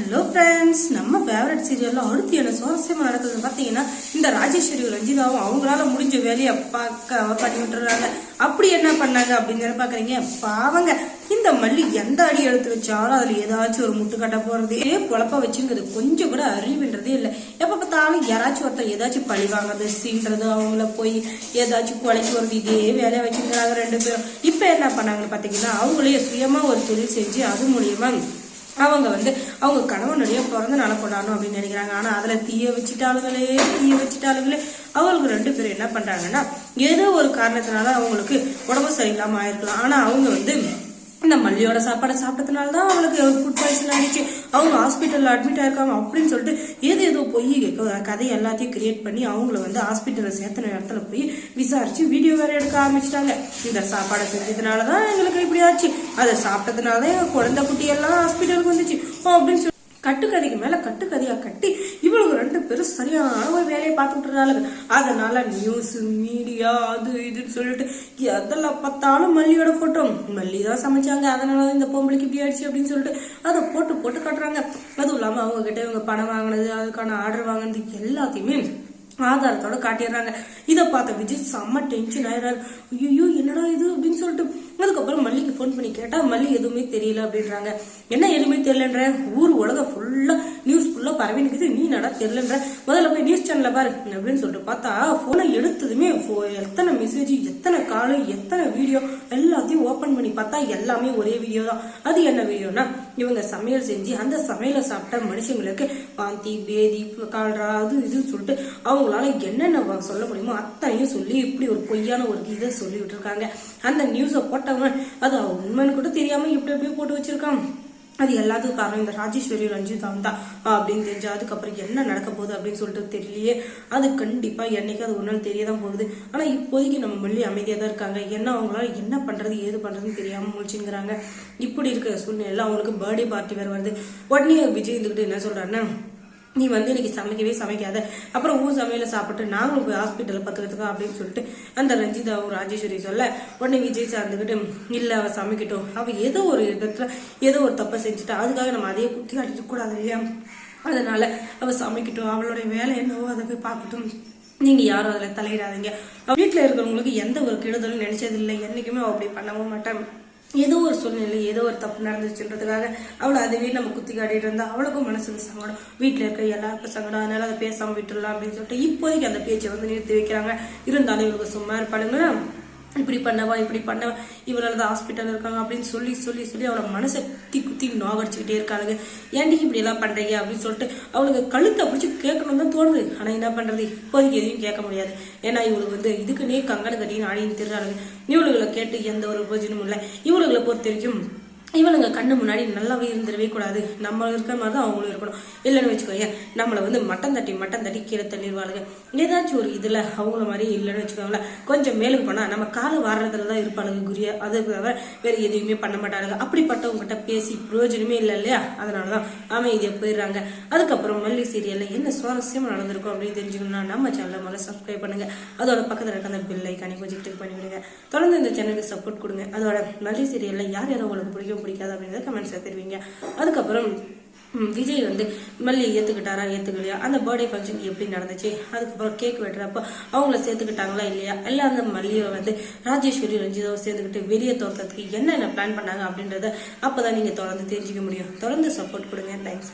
Hello friends நம்ம favourite சீரியலில் அடுத்து என்ன சுவாரஸ்யமாக நடக்குதுன்னு பார்த்தீங்கன்னா இந்த ராஜேஸ்வரி ரஞ்சிதாவும் அவங்களால முடிஞ்ச வேலையை பார்க்க பண்ணி விட்டுறாங்க. அப்படி என்ன பண்ணாங்க அப்படின்னு பார்க்குறீங்க பாவங்க. இந்த மல்லி எந்த அடி எடுத்து வச்சாலும் அதில் ஏதாச்சும் ஒரு முட்டுக்கட்டை போறது. ஏ குழப்ப வச்சுங்கிறது கொஞ்சம் கூட அறிவுன்றதே இல்லை. எப்போ பார்த்தாலும் யாராச்சும் ஒருத்தர் ஏதாச்சும் பழி வாங்குறது சீன்றது அவங்கள போய் ஏதாச்சும் குலைக்கு வருது. இதே வேலையை வச்சுக்கிறாங்க ரெண்டு பேரும். இப்போ என்ன பண்ணாங்கன்னு பார்த்தீங்கன்னா அவங்களே சுயமாக ஒரு தொழில் செஞ்சு அது மூலியமாக அவங்க வந்து அவங்க கணவனுடைய பிறந்த நாளை கொண்டாடணும் அப்படின்னு நினைக்கிறாங்க. ஆனா அதுல தீய வச்சுட்டாளுங்களே தீய வச்சுட்டாளுங்களே அவங்களுக்கு ரெண்டு பேரும் என்ன பண்றாங்கன்னா ஏதோ ஒரு காரணத்தினால அவங்களுக்கு உடம்பு சரியில்லாம ஆயிருக்கலாம். ஆனா அவங்க வந்து இந்த மல்லியோட சாப்பாடை சாப்பிட்டதுனால தான் அவளுக்கு ஃபுட் பாய்சன் ஆகிடுச்சு அவங்க ஹாஸ்பிட்டலில் அட்மிட் ஆயிருக்காங்க அப்படின்னு சொல்லிட்டு ஏதோ ஏதோ போய் கதை எல்லாத்தையும் கிரியேட் பண்ணி அவங்கள வந்து ஹாஸ்பிட்டலில் சேர்த்தன இடத்துல போய் விசாரித்து வீடியோ வேற எடுக்க ஆரம்பிச்சிட்டாங்க. இந்த சாப்பாடை செஞ்சதுனால தான் எங்களுக்கு இப்படி ஆச்சு. அதை சாப்பிட்டதுனால தான் எங்கள் குழந்தை குட்டி எல்லாம் ஹாஸ்பிட்டலுக்கு வந்துச்சு. அப்படின்னு சொல்லி கட்டுக்கதைக்கு மேல கட்டுக்கதையா கட்டி இவளுக்கு ரெண்டு பேரும் சரியான ஒரு வேலையை பார்த்துட்டு அதனால நியூஸ் மீடியா அது இதுன்னு சொல்லிட்டு எதெல்லாம் பார்த்தாலும் மல்லியோட போட்டோ மல்லி தான் சமைச்சாங்க. அதனால இந்த பொம்பளைக்கு இப்படி ஆயிடுச்சு அப்படின்னு சொல்லிட்டு அதை போட்டு போட்டு கட்டுறாங்க. அதுவும் இல்லாம அவங்க கிட்ட இவங்க பணம் வாங்கினது அதுக்கான ஆர்டர் வாங்கினது எல்லாத்தையுமே ஆதாரத்தோட காட்டிடுறாங்க. இதை பார்த்த விஜய் செம்ம டென்ஷன் ஆயிடுறாரு. ஐயோ என்னடா இது அப்படின்னு சொல்லிட்டு அதுக்கப்புறம் மல்லிக்கு ஃபோன் பண்ணி கேட்டா மல்லி எதுவுமே தெரியல அப்படின்றாங்க. என்ன எதுவுமே தெரியலன்ற ஊர் உலகம் ஃபுல்லா நியூஸ் ஃபுல்லா பரவி நீ நடா தெரியலன்ற. முதல்ல போய் நியூஸ் சேனல்ல பாரு அப்படின்னு சொல்லிட்டு பார்த்தா போனை எடுத்ததுமே எத்தனை மெசேஜ் எத்தனை காலு எத்தனை வீடியோ எல்லாத்தையும் ஓப்பன் பண்ணி பார்த்தா எல்லாமே ஒரே வீடியோ தான். அது என்ன வீடியோனா இவங்க சமையல் செஞ்சு அந்த சமையலை சாப்பிட்ட மனுஷங்களுக்கு வாந்தி பேதி கால்ரா அது இதுன்னு சொல்லிட்டு அவங்களால என்னென்ன சொல்ல முடியுமோ அத்தனையும் சொல்லி இப்படி ஒரு பொய்யான ஒரு இதை சொல்லி இருக்காங்க அந்த நியூஸை போட்டவன் அது உண்மைன்னு கூட தெரியாம இப்படி எப்படியோ போட்டு வச்சிருக்கான். அது எல்லாத்துக்கும் காரணம் இந்த ராஜேஸ்வரி ரஞ்சிதா தான் அப்படின்னு தெரிஞ்சு அதுக்கப்புறம் என்ன நடக்க போகுது அப்படின்னு சொல்லிட்டு தெரியலையே. அது கண்டிப்பா என்னைக்கு அது ஒரு நாள் தெரியதான் போகுது. ஆனா இப்போதைக்கு நம்ம மல்லி அமைதியா தான் இருக்காங்க. என்ன அவங்களால என்ன பண்றது ஏது பண்றதுன்னு தெரியாம முழிச்சுங்கிறாங்க. இப்படி இருக்கிற சூழ்நிலையில் அவங்களுக்கு பர்த்டே பார்ட்டி வேற வருது. உடனே விஜய் இருந்துகிட்டு என்ன சொல்றாருன்னா நீ வந்து இன்னைக்கு சமைக்கவே சமைக்காத. அப்புறம் ஊர் சமையல சாப்பிட்டு நாங்களும் போய் ஹாஸ்பிட்டலில் பத்துக்கிறதுக்கா அப்படின்னு சொல்லிட்டு அந்த ரஞ்சிதாவும் ராஜேஸ்வரி சொல்ல உடனே விஜய் சார்ந்துக்கிட்டு இல்லை அவள் சமைக்கட்டும். அவள் ஏதோ ஒரு இடத்துல ஏதோ ஒரு தப்பை செஞ்சுட்டா அதுக்காக நம்ம அதையே குத்தி காட்டிட்டு கூடாது இல்லையா? அதனால அவள் சமைக்கட்டும். அவளுடைய வேலை என்னவோ அதை போய் பார்க்கட்டும். நீங்க யாரும் அதில் தலையிடாதீங்க. வீட்டில் இருக்கிறவங்களுக்கு எந்த ஒரு கெடுதலும் நினைச்சதில்லை. என்றைக்குமே அவள் அப்படி பண்ணவும் மாட்டேன் ஏதோ ஒரு சூழ்நிலை ஏதோ ஒரு தப்பு நடந்துச்சுன்றதுக்காக அவளை அதுவே நம்ம குத்தி காட்டிட்டு இருந்தா அவளுக்கும் மனசுக்கு சங்கடம். வீட்டில் இருக்க எல்லாருக்கும் சங்கடம் அதனால அதை பேசாமல் விட்டுடலாம் அப்படின்னு சொல்லிட்டு இப்போதைக்கு அந்த பேச்சை வந்து நிறுத்தி வைக்கிறாங்க. இருந்தாலும் இவங்களுக்கு சும்மா இருப்பாளுங்களா? இப்படி பண்ணவா இப்படி பண்ணவா இவனால தான் ஹாஸ்பிட்டல் இருக்காங்க அப்படின்னு சொல்லி சொல்லி சொல்லி அவளை மனசை குத்தி குத்தி நோகடிச்சுக்கிட்டே இருக்காளுங்க. ஏன்டி இப்படி எல்லாம் பண்றீங்க அப்படின்னு சொல்லிட்டு அவளுக்கு கழுத்தை பிடிச்சி கேட்கணும் தான் தோணுது. ஆனா என்ன பண்றது? இப்போதைக்கு எதையும் கேட்க முடியாது. ஏன்னா இவளுக்கு வந்து இதுக்குன்னே கங்கணம் கட்டின்னு ஆடின்னு திருறாளுங்க இவளுகளை கேட்டு எந்த ஒரு பிரயோஜனமும் இல்லை. இவளுகளை பொறுத்த வரைக்கும் இவனுங்க கண்ணு முன்னாடி நல்லாவே இருந்துடவே கூடாது. நம்ம இருக்கிற மாதிரி தான் அவங்களும் இருக்கணும். இல்லைன்னு வச்சுக்கோங்க நம்மளை வந்து மட்டன் தட்டி மட்டன் தட்டி கீழே தள்ளிடுவாளுங்க. ஏதாச்சும் ஒரு இதில் அவங்கள மாதிரி இல்லைன்னு வச்சுக்கோங்களேன். கொஞ்சம் மேலுக்கு போனால் நம்ம காலை வாரத்துல தான் இருப்பாளுங்க குரியா அதுக்கு தவிர வேறு எதுவுமே பண்ண மாட்டாளுங்க. அப்படிப்பட்டவங்ககிட்ட பேசி பிரயோஜனமே இல்லை இல்லையா? அதனால தான் அமைதியாக போயிடுறாங்க. அதுக்கப்புறம் மல்லி சீரியலில் என்ன சுவாரஸ்யமாக நடந்திருக்கும் அப்படின்னு தெரிஞ்சுக்கணும்னா நம்ம சேனலை முதல்ல சப்ஸ்கிரைப் பண்ணுங்க. அதோட பக்கத்தில் இருக்க அந்த பில்லை கனி கொஞ்சம் கிளிக் தொடர்ந்து இந்த சேனலுக்கு சப்போர்ட் கொடுங்க. அதோட மல்லி சீரியலில் யார் யாரும் உங்களுக்கு பிடிக்கும்? பிடிக்காது அப்படின்றத கமெண்ட்ஸில் தெரிவிங்க. அதுக்கப்புறம் விஜய் வந்து மல்லி ஏற்றுக்கிட்டாரா ஏற்றுக்கலையா அந்த பர்த்டே ஃபங்க்ஷன் எப்படி நடந்துச்சு? அதுக்கப்புறம் கேக் வெட்டுறப்ப அவங்கள சேர்த்துக்கிட்டாங்களா இல்லையா? எல்லாம் அந்த மல்லியை வந்து ராஜேஸ்வரி ரஞ்சிதாவை சேர்ந்துக்கிட்டு வெளியே தோற்றத்துக்கு என்னென்ன பிளான் பண்ணாங்க அப்படின்றத அப்போ தான் நீங்கள் தொடர்ந்து தெரிஞ்சுக்க முடியும். தொடர்ந்து சப்போர்ட் கொடுங்க. தேங்க்ஸ்